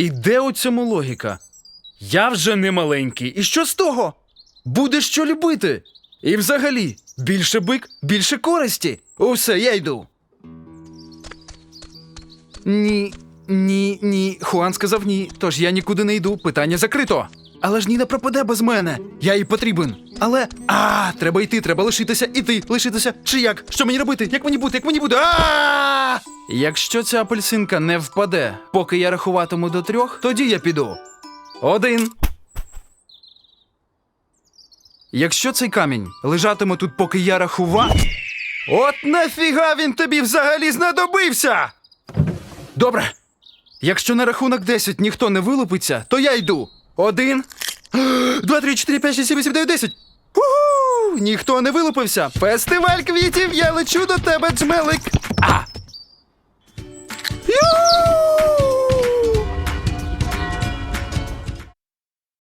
І де у цьому логіка? Я вже не маленький. І що з того? Буде що любити. І взагалі, більше бик, більше користі. Усе, я йду. Ні, ні, ні. Хуан сказав ні. Тож я нікуди не йду. Питання закрито. Але ж Ніна пропаде без мене. Я їй потрібен. Але. А, треба йти, треба лишитися, іти, лишитися. Чи як? Що мені робити? Як мені бути? Як мені бути? А! Якщо ця апельсинка не впаде, поки я рахуватиму до трьох, тоді я піду. Один. Якщо цей камінь лежатиме тут, поки я рахував. От нафіга він тобі взагалі знадобився? Добре. Якщо на рахунок 10 ніхто не вилупиться, то я йду. Один. Два, три, чотири, п'ять, шість, сім, вісім, дев'ять, десять. Ніхто не вилупився. Фестиваль квітів, я лечу до тебе, джмелик.